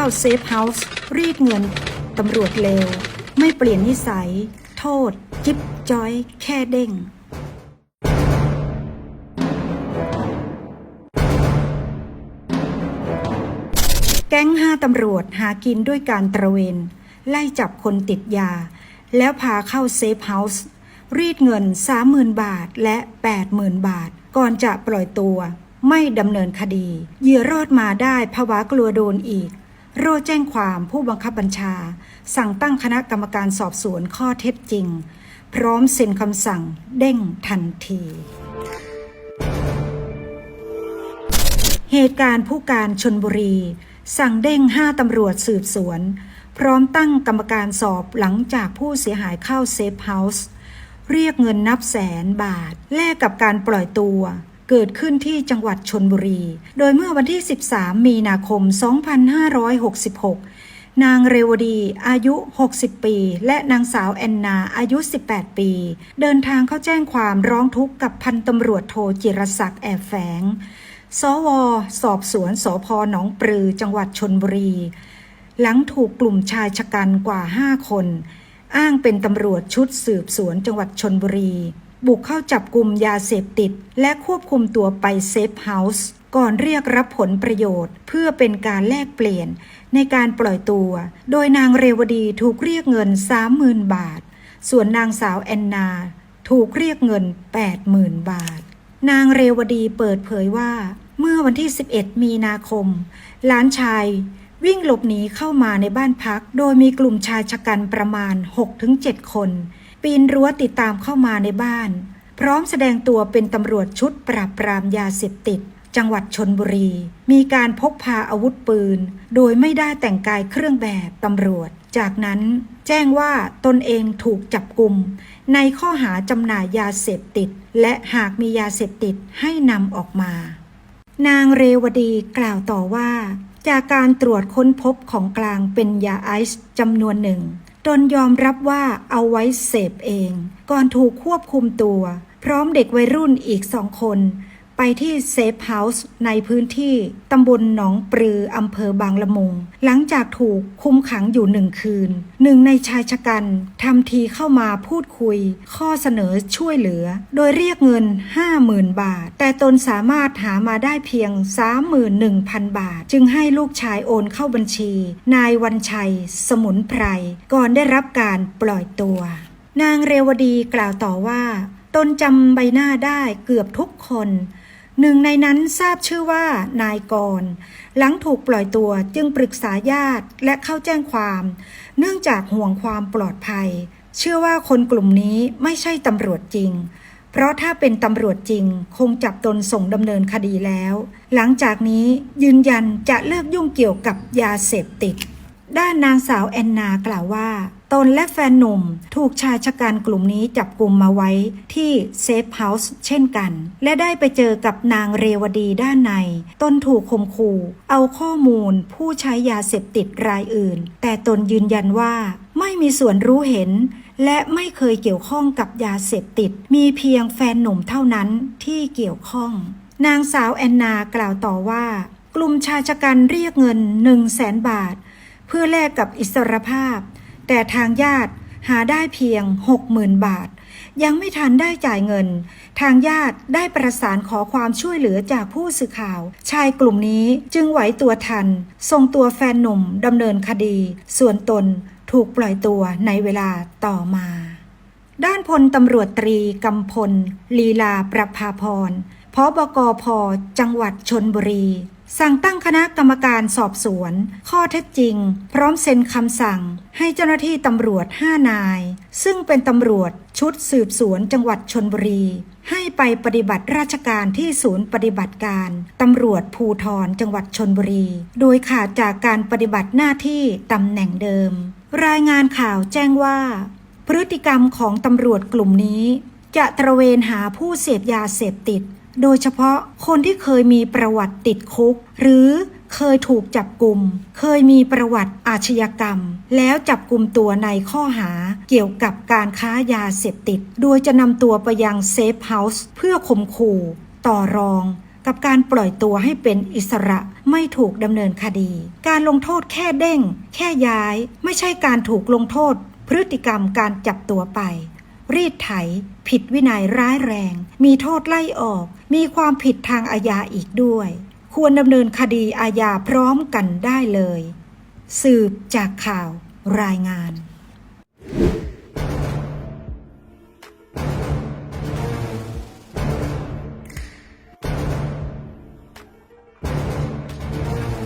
เข้าเซฟเฮาส์รีดเงิน ตำรวจเลว ไม่เปลี่ยนนิสัย โทษ จิ๊บจอย แค่เด้ง แก๊งห้าตำรวจหากินด้วยการตระเวน ไล่จับคนติดยา แล้วพาเข้าเซฟเฮาส์รีดเงิน 30,000 บาทและ 80,000 บาท ก่อนจะปล่อยตัว ไม่ดำเนินคดี เหยื่อรอดมาได้ภาวะกลัวโดนอีก โรแจ้งความผู้บังคับบัญชา สั่งตั้งคณะกรรมการสอบสวนข้อเท็จจริง พร้อมเซ็นคำสั่งเด้งทันที เหตุการณ์ผู้การชนบุรี สั่งเด้งห้าตำรวจสืบสวน พร้อมตั้งกรรมการสอบหลังจากผู้เสียหายเข้าเซฟเฮาส์เรียกเงินนับแสนบาท แลกกับการปล่อยตัว เกิดขึ้นที่จังหวัดชนบุรี โดยเมื่อวันที่ 13 มีนาคม 2566 นางเรวดีอายุ 60 ปี และนางสาวแอนนาอายุ 18 ปี เดินทางเข้าแจ้งความร้องทุกข์กับพันตำรวจโทจิรศักดิ์แอบแฝง สว สอบสวนสพหนองปลือจังหวัดชนบุรี หลังถูกกลุ่มชายชะกันกว่า 5 คน อ้างเป็นตำรวจชุดสืบสวนจังหวัดชนบุรี บุกเข้าจับกลุ่มยาเสพติด และควบคุมตัวไปเซฟเฮาส์ก่อนเรียกรับผลประโยชน์ เพื่อเป็นการแลกเปลี่ยนในการปล่อยตัว โดยนางเรวดีถูกเรียกเงิน 30,000 บาท ส่วนนางสาวแอนนา ถูกเรียกเงิน 80,000 บาท นางเรวดีเปิดเผยว่า เมื่อวันที่ 11 มีนาคม หลานชายวิ่งหลบหนีเข้ามาในบ้านพัก โดยมีกลุ่มชายชะกันประมาณ 6-7 คน ปีนรั้วติดตามเข้ามาในบ้าน พร้อมแสดงตัวเป็นตำรวจชุดปราบปรามยาเสพติด จังหวัดชนบุรี มีการพกพาอาวุธปืน โดยไม่ได้แต่งกายเครื่องแบบตำรวจ จากนั้นแจ้งว่าตนเองถูกจับกลุ่มในข้อหาจำหน่ายยาเสพติด และหากมียาเสพติดให้นำออกมา นางเรวดีกล่าวต่อว่า จากการตรวจค้นพบของกลางเป็นยาไอซ์จำนวนหนึ่ง ตนยอมรับว่าเอาไว้เสพเอง ก่อนถูกควบคุมตัว พร้อมเด็กวัยรุ่นอีกสองคน ไปที่เซฟเฮาส์ในพื้นที่ตำบลหนองปลืออำเภอบางละมุง หลังจากถูกคุมขังอยู่หนึ่งคืน หนึ่งในชายชะกันทำทีเข้ามาพูดคุย ข้อเสนอช่วยเหลือ โดยเรียกเงิน 50,000 บาท แต่ตนสามารถหามาได้เพียง 31,000 บาท จึงให้ลูกชายโอนเข้าบัญชี นายวันชัย สมุนไพร ก่อนได้รับการปล่อยตัว นางเรวดีกล่าวต่อว่า ตนจำใบหน้าได้เกือบทุกคน หนึ่งในนั้นทราบชื่อว่านายกร หลังถูกปล่อยตัวจึงปรึกษาญาติและเข้าแจ้งความ เนื่องจากห่วงความปลอดภัย เชื่อว่าคนกลุ่มนี้ไม่ใช่ตำรวจจริง เพราะถ้าเป็นตำรวจจริง คงจับตนส่งดำเนินคดีแล้ว หลังจากนี้ยืนยันจะเลิกยุ่งเกี่ยวกับยาเสพติด ด้านนางสาวแอนนากล่าวว่า ตนและแฟนหนุ่มถูกชายชะกันกลุ่มนี้จับกลุ่มมาไว้ที่เซฟเฮาส์เช่นกัน และได้ไปเจอกับนางเรวดีด้านใน ตนถูกข่มขู่เอาข้อมูลผู้ใช้ยาเสพติดรายอื่น แต่ตนยืนยันว่าไม่มีส่วนรู้เห็น และไม่เคยเกี่ยวข้องกับยาเสพติด มีเพียงแฟนหนุ่มเท่านั้นที่เกี่ยวข้อง นางสาวแอนนากล่าวต่อว่า กลุ่มชายชะกันเรียกเงิน1 0 0 0 0แสนบาท เพื่อแลกกับอิสรภาพ แต่ทางญาติหาได้เพียง 60,000 บาท ยังไม่ทันได้จ่ายเงิน ทางญาติได้ประสานขอความช่วยเหลือจากผู้สื่อข่าว ชายกลุ่มนี้จึงไหวตัวทัน ส่งตัวแฟนหนุ่มดำเนินคดี ส่วนตนถูกปล่อยตัวในเวลาต่อมา ด้านพลตำรวจตรีกำพล ลีลาประภาพรพบกพจังหวัดชนบุรี สั่งตั้งคณะกรรมการสอบสวน ข้อเท็จจริง พร้อมเซ็นคำสั่ง ให้เจ้าหน้าที่ตำรวจ 5 นาย ซึ่งเป็นตำรวจชุดสืบสวนจังหวัดชนบุรี ให้ไปปฏิบัติราชการที่ศูนย์ปฏิบัติการตำรวจภูทรจังหวัดชนบุรี โดยขาดจากการปฏิบัติหน้าที่ตำแหน่งเดิม รายงานข่าวแจ้งว่า พฤติกรรมของตำรวจกลุ่มนี้ จะตระเวนหาผู้เสพยาเสพติด โดยเฉพาะคนที่เคยมีประวัติติดคุก หรือเคยถูกจับกลุ่ม เคยมีประวัติอาชญากรรม แล้วจับกลุ่มตัวในข้อหาเกี่ยวกับการค้ายาเสพติด โดยจะนำตัวไปยังเซฟเฮาส์เพื่อข่มขู่ต่อรองกับการปล่อยตัวให้เป็นอิสระไม่ถูกดำเนินคดี การลงโทษแค่เด้ง แค่ย้าย ไม่ใช่การถูกลงโทษ พฤติกรรมการจับตัวไป รีดไถ ผิดวินัยร้ายแรง มีโทษไล่ออก มีความผิดทางอาญาอีกด้วย ควรดำเนินคดีอาญาพร้อมกันได้เลย สืบจากข่าวรายงาน